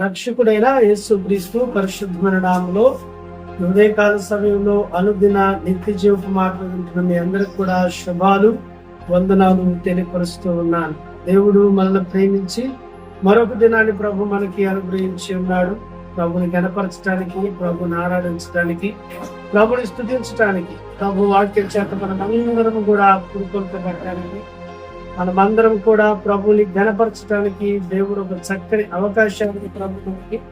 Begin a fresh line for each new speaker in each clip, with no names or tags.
రక్షకుడైన యేసు క్రీస్తు పరిశుద్ధమైన నామంలో హృదయకాల సమయంలో అనుదిన నిత్య జీవపు మాట్లాడుతున్న మీ అందరికి కూడా శుభాలు వందనాలు తెలియపరుస్తూ ఉన్నాను. దేవుడు మనల్ని ప్రేమించి మరొక దినాన్ని ప్రభు మనకి అనుగ్రహించి ఉన్నాడు. ప్రభుని కనపరచడానికి ప్రభుని ఆరాధించడానికి ప్రభుని స్థుతించడానికి ప్రభు వాక్య చేత మనం అందరం కూడా పురుకొల్పబట్టడానికి మనమందరం కూడా ప్రభుని గణపరచడానికి దేవుడు ఒక చక్కని అవకాశాన్ని ప్రభుత్వానికి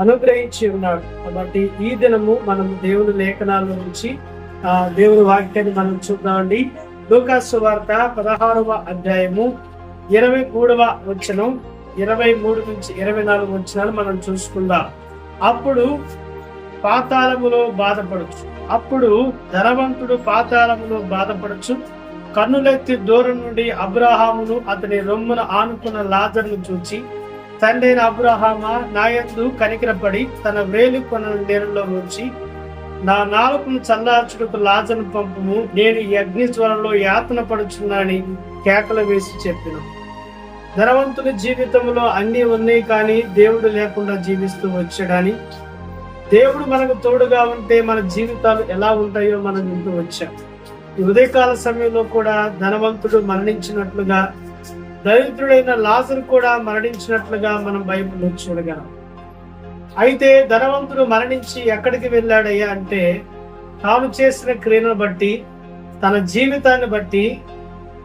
అనుగ్రహించి ఉన్నాడు. కాబట్టి ఈ దినము మనం దేవుని లేఖనాల నుంచి ఆ దేవుని వాక్యాన్ని మనం చూద్దామండి. లోకాసు వార్త పదహారవ అధ్యాయము ఇరవై మూడవ వచనం ఇరవై మూడు నుంచి ఇరవై నాలుగు వచనాలు మనం చూసుకుందాం. అప్పుడు పాతాళములో బాధపడచ్చు. అప్పుడు ధనవంతుడు పాతాళములో బాధపడచ్చు. కన్నులెత్తి దూరం నుండి అబ్రహామును అతని రొమ్మున ఆనుకున్న లాజర్ను చూచి తండ్రైన అబ్రహామా నాయందు కనికరపడి తన వేలు కొనల నీళ్ళలో ఉంచి నా నాలుకను చల్లార్చుటకు లాజను పంపుము. నేను ఈ జ్వరంలో యాతన పడుచున్నానని కేకలు వేసి చెప్పిన. ధనవంతుని జీవితంలో అన్నీ ఉన్నాయి కానీ దేవుడు లేకుండా జీవిస్తూ వచ్చాడని. దేవుడు మనకు తోడుగా ఉంటే మన జీవితాలు ఎలా ఉంటాయో మనం వింటూ వచ్చాం. ఉదయకాల సమయంలో కూడా ధనవంతుడు మరణించినట్లుగా దరిద్రుడైన లాజరు కూడా మరణించినట్లుగా మనం బైబిల్లో చూడగలం. అయితే ధనవంతుడు మరణించి ఎక్కడికి వెళ్ళాడయ్యా అంటే తాను చేసిన క్రియను బట్టి తన జీవితాన్ని బట్టి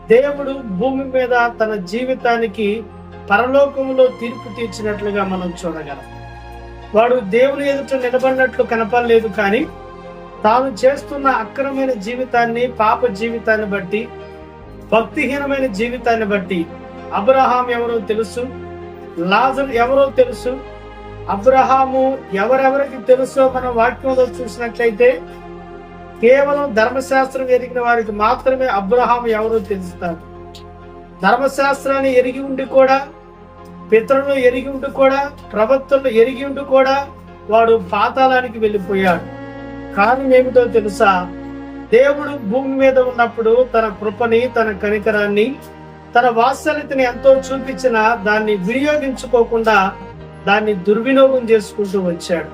దేవుడు భూమి మీద తన జీవితానికి పరలోకంలో తీర్పు తీర్చినట్లుగా మనం చూడగలం. వాడు దేవుని ఎదుట నిలబడినట్లు కనపడలేదు కానీ తాను చేస్తున్న అక్రమైన జీవితాన్ని పాప జీవితాన్ని బట్టి భక్తిహీనమైన జీవితాన్ని బట్టి అబ్రహాం ఎవరో తెలుసు లాజర్ ఎవరో తెలుసు. అబ్రహాము ఎవరెవరికి తెలుసో మన వాక్యంలో చూసినట్లయితే కేవలం ధర్మశాస్త్రం ఎరిగిన వారికి మాత్రమే అబ్రహాం ఎవరో తెలుస్తారు ధర్మశాస్త్రాన్ని ఎరిగి ఉండి కూడా పితరులు ఎరిగి ఉండి కూడా ప్రవక్తలు ఎరిగి ఉండి కూడా వాడు పాతాళానికి వెళ్ళిపోయాడు. కారణం ఏమిటో తెలుసా? దేవుడు భూమి మీద ఉన్నప్పుడు తన కృపని తన కనికరాన్ని తన వాత్సల్యతని ఎంతో చూపించిన దాన్ని వినియోగించుకోకుండా దాన్ని దుర్వినియోగం చేసుకుంటూ వచ్చాడు.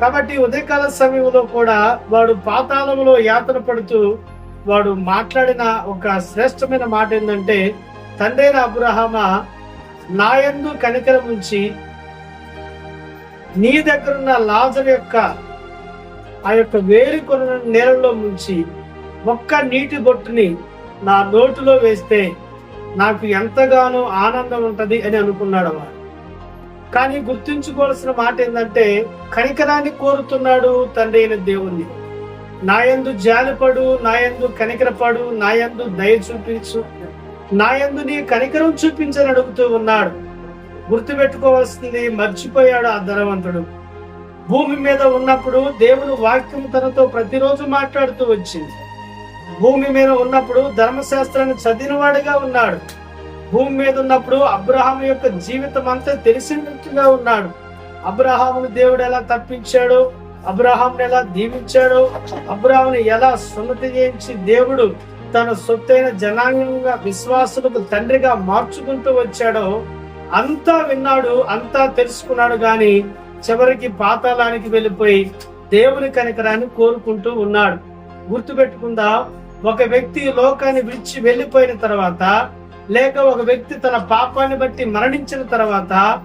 కాబట్టి ఉదయకాల సమయంలో కూడా వాడు పాతాళంలో యాతన పడుతూ వాడు మాట్లాడిన ఒక శ్రేష్టమైన మాట ఏంటంటే తండ్రైన అబ్రహమ నాయందు కనికరం ఉంచి నీ దగ్గరున్న లాజర్ యొక్క ఆ యొక్క వేరు కొన నేలలో ముంచి ఒక్క నీటి బొట్టుని నా నోటిలో వేస్తే నాకు ఎంతగానో ఆనందం ఉంటుంది అని అనుకున్నాడు వాడు కానీ గుర్తుంచుకోవాల్సిన మాట ఏంటంటే కనికరాన్ని కోరుతున్నాడు తండ్రి అయిన దేవుణ్ణి. నాయందు జాలిపడు నాయందు కనికరపడు నాయందు దయ చూపించు నాయందు నీ కనికరం చూపించని అడుగుతూ ఉన్నాడు. గుర్తుపెట్టుకోవాల్సింది మర్చిపోయాడు ఆ ధనవంతుడు. భూమి మీద ఉన్నప్పుడు దేవుడు వాక్యం తనతో ప్రతిరోజు మాట్లాడుతూ వచ్చింది. భూమి మీద ఉన్నప్పుడు ధర్మశాస్త్రాన్ని చదివినవాడిగా ఉన్నాడు. భూమి మీద ఉన్నప్పుడు అబ్రహాం యొక్క జీవితం అంతా తెలిసినట్టుగా ఉన్నాడు. అబ్రహామును దేవుడు ఎలా తప్పించాడు? అబ్రహాంను ఎలా దీవించాడు? అబ్రహాంను ఎలా సున్నతి చేయించి దేవుడు తన సొత్తైన జనాంగంగా విశ్వాసులకు తండ్రిగా మార్చుకుంటూ వచ్చాడో అంతా విన్నాడు అంతా తెలుసుకున్నాడు. కానీ చివరికి పాతాళానికి వెళ్ళిపోయి దేవుని కనికరాన్ని కోరుకుంటూ ఉన్నాడు. గుర్తుపెట్టుకుందా? ఒక వ్యక్తి లోకాన్ని విడిచి వెళ్ళిపోయిన తర్వాత లేక ఒక వ్యక్తి తన పాపాన్ని బట్టి మరణించిన తర్వాత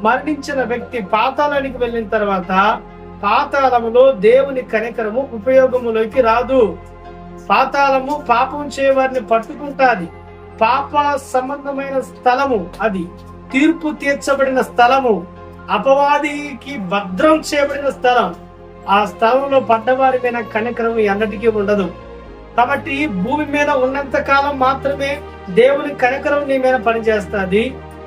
మరణించిన వ్యక్తి పాతాళానికి వెళ్ళిన తర్వాత పాతాళములో దేవుని కనికరము ఉపయోగములోకి రాదు. పాతాళము పాపం చేయవారిని పట్టుకుంటాది. పాప సంబంధమైన స్థలము అది. తీర్పు తీర్చబడిన స్థలము. అపవాదికి భద్రం చేయబడిన స్థలం ఆ స్థలంలో పడ్డవారి మీద కనికరం ఎన్నటికీ ఉండదు. కాబట్టి భూమి మీద ఉన్నంత కాలం మాత్రమే దేవుని కనికరం నీ మీద పనిచేస్తుంది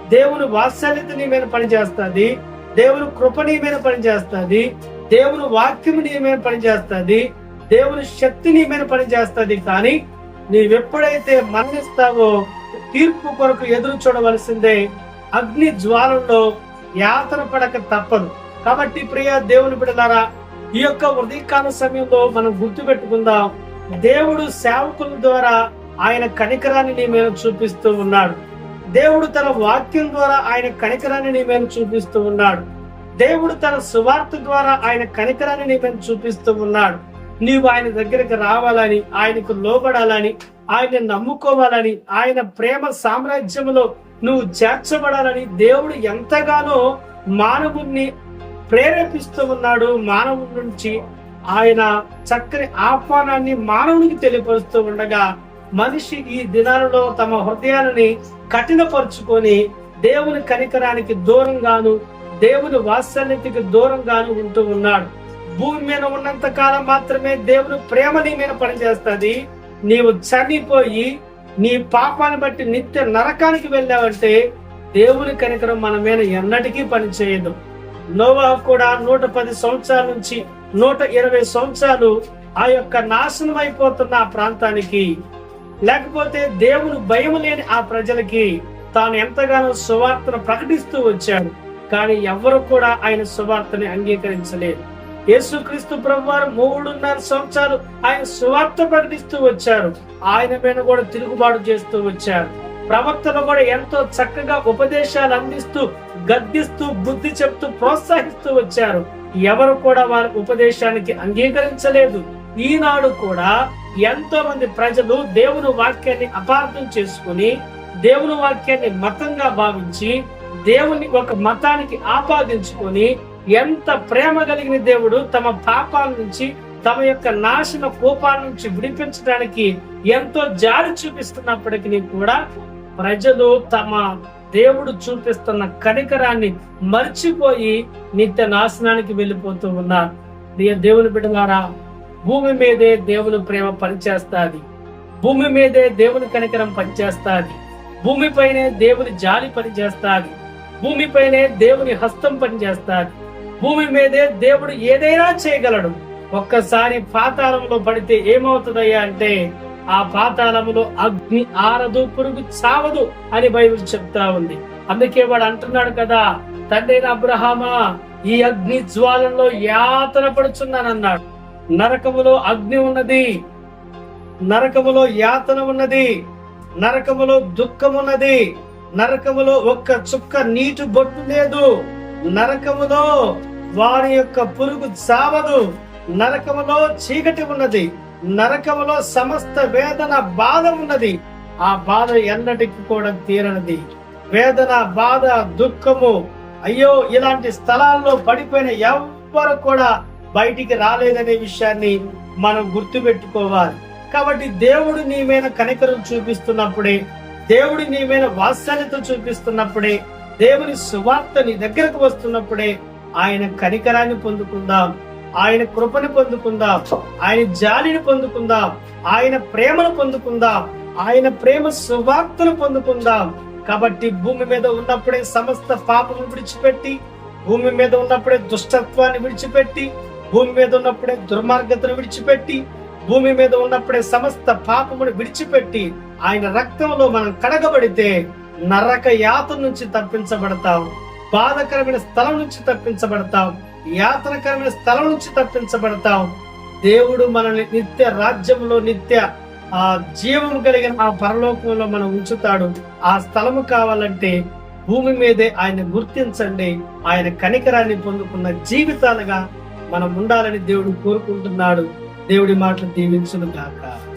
దేవుని వాత్సల్యత నీ మీద పనిచేస్తుంది దేవుని కృప నీ మీద పనిచేస్తుంది దేవుని వాక్యం నీ మీద పనిచేస్తుంది దేవుని శక్తి నీ మీద పనిచేస్తుంది. కానీ నీవెప్పుడైతే మరణిస్తావో తీర్పు కొరకు ఎదురు చూడవలసిందే అగ్ని జ్వాలంలో యాతన పడక తప్పదు. కాబట్టి ప్రియ దేవుని బిడలారా ఈ యొక్క ఉదయకాల సమయంలో మనం గుర్తు పెట్టుకుందాం దేవుడు సేవకుల ద్వారా ఆయన కనికరాన్ని నీ మీద చూపిస్తూ ఉన్నాడు. దేవుడు తన వాక్యం ద్వారా ఆయన కనికరాన్ని నీ మీద చూపిస్తూ ఉన్నాడు. దేవుడు తన సువార్త ద్వారా ఆయన కనికరాన్ని నీ మీద చూపిస్తూ ఉన్నాడు. నీవు ఆయన దగ్గరికి రావాలని ఆయనకు లోబడాలని ఆయన నమ్ముకోవాలని ఆయన ప్రేమ సామ్రాజ్యంలో నువ్వు చేర్చబడాలని దేవుడు ఎంతగానో మానవుణ్ణి ప్రేరేపిస్తూ ఉన్నాడు. మానవుడి నుంచి ఆయన చక్కని ఆహ్వానాన్ని మానవునికి తెలియపరుస్తూ ఉండగా మనిషి ఈ దినాలలో తమ హృదయాలని కఠినపరుచుకొని దేవుని కనికరానికి దూరంగాను దేవుని వాత్సల్యతకి దూరంగాను ఉంటూ ఉన్నాడు. భూమి మీద ఉన్నంత కాలం మాత్రమే దేవుని ప్రేమ నీ మీద పనిచేస్తుంది. నీవు చనిపోయి నీ పాపాన్ని బట్టి నిత్య నరకానికి వెళ్ళావంటే దేవుని కనికరం మన మీద ఎన్నటికీ పనిచేయదు. నోవా కూడా నూట పది సంవత్సరాల నుంచి నూట ఇరవై సంవత్సరాలు ఆ యొక్క నాశనం అయిపోతున్న ఆ ప్రాంతానికి. లేకపోతే దేవుని భయం లేని ఆ ప్రజలకి తాను ఎంతగానో సువార్తను ప్రకటిస్తూ వచ్చాడు. కానీ ఎవరు కూడా ఆయన సువార్తని అంగీకరించలేదు. యేసుక్రీస్తు ప్రభువారు మూడున్నర సంవత్సరాలు ఆయన స్వార్థ ప్రకటిస్తూ వచ్చారు. ఆయన మీద కూడా తిరుగుబాటు చేస్తూ వచ్చారు. ప్రవక్తలు కూడా ఎంతో చక్కగా ఉపదేశాలు అందిస్తూ గద్దిస్తూ బుద్ధి చెప్తూ ప్రోత్సహిస్తూ వచ్చారు. ఎవరు కూడా వారి ఉపదేశానికి అంగీకరించలేదు. ఈనాడు కూడా ఎంతో మంది ప్రజలు దేవుని వాక్యాన్ని అపార్థం చేసుకుని దేవుని వాక్యాన్ని మతంగా భావించి దేవుని ఒక మతానికి ఆపాదించుకొని ఎంత ప్రేమ కలిగిన దేవుడు తమ పాపాల నుంచి తమ యొక్క నాశన కోపాల నుంచి విడిపించడానికి ఎంతో జారి చూపిస్తున్నప్పటికీ కూడా ప్రజలు తమ దేవుడు చూపిస్తున్న కనికరాన్ని మర్చిపోయి నిత్య నాశనానికి వెళ్ళిపోతూ ఉన్నారు. దేవుని బిడ్డలారా భూమి మీదే దేవుని ప్రేమ పనిచేస్తాది. భూమి మీదే దేవుని కనికరం పనిచేస్తాది. భూమిపైనే దేవుని జాలి పనిచేస్తాది. భూమిపైనే దేవుని హస్తం పనిచేస్తాది. భూమి మీదే దేవుడు ఏదైనా చేయగలడు. ఒక్కసారి పాతాళంలో పడితే ఏమవుతుందయ్యా అంటే ఆ పాతాళములో అగ్ని ఆరదు పురుగు చావదు అని బైబిల్ చెప్తా ఉంది. అందుకే వాడు అంటున్నాడు కదా తండ్రి అబ్రహామా ఈ అగ్ని జ్వాలంలో యాతన పడుచున్నానన్నాడు. నరకములో అగ్ని ఉన్నది నరకములో యాతన ఉన్నది నరకములో దుఃఖం ఉన్నది నరకములో ఒక్క చుక్క నీటి బొట్టు లేదు నరకములో వారి యొక్క పురుగు చావదు. నరకములో చీకటి ఉన్నది. నరకములో సమస్త వేదన బాధ ఉన్నది. ఆ బాధ ఎన్నటికి కూడా తీరనిది. వేదన బాధ దుఃఖము అయ్యో ఇలాంటి స్థలాల్లో పడిపోయిన ఎవ్వరు కూడా బయటికి రాలేదనే విషయాన్ని మనం గుర్తుపెట్టుకోవాలి. కాబట్టి దేవుడు నీ మీద కనికరం చూపిస్తున్నప్పుడే దేవుడు నీ మీద వాత్సల్యత చూపిస్తున్నప్పుడే దేవుని సువార్త నీ దగ్గరకు వస్తున్నప్పుడే ఆయన కనికరాన్ని పొందుకుందాం. ఆయన కృపను పొందుకుందాం. ఆయన జాలిని పొందుకుందాం. ఆయన ప్రేమను పొందుకుందాం. ఆయన ప్రేమ సువార్తను పొందుకుందాం. కాబట్టి భూమి మీద ఉన్నప్పుడే సమస్త పాపము విడిచిపెట్టి భూమి మీద ఉన్నప్పుడే దుష్టత్వాన్ని విడిచిపెట్టి భూమి మీద ఉన్నప్పుడే దుర్మార్గతను విడిచిపెట్టి భూమి మీద ఉన్నప్పుడే సమస్త పాపమును విడిచిపెట్టి ఆయన రక్తంలో మనం కడగబడితే నరక యాత నుంచి తప్పించబడతాం. బాధకరమైన స్థలం నుంచి తప్పించబడతాం. యాతనకరమైన స్థలం నుంచి తప్పించబడతాం. దేవుడు మనల్ని నిత్య రాజ్యంలో నిత్య ఆ జీవము కలిగిన ఆ పరలోకంలో మనం ఉంచుతాడు. ఆ స్థలము కావాలంటే భూమి మీదే ఆయన గుర్తించండి. ఆయన కనికరాన్ని పొందుకున్న జీవితాలుగా మనం ఉండాలని దేవుడు కోరుకుంటున్నాడు. దేవుడి మాటలు దీవించును కాక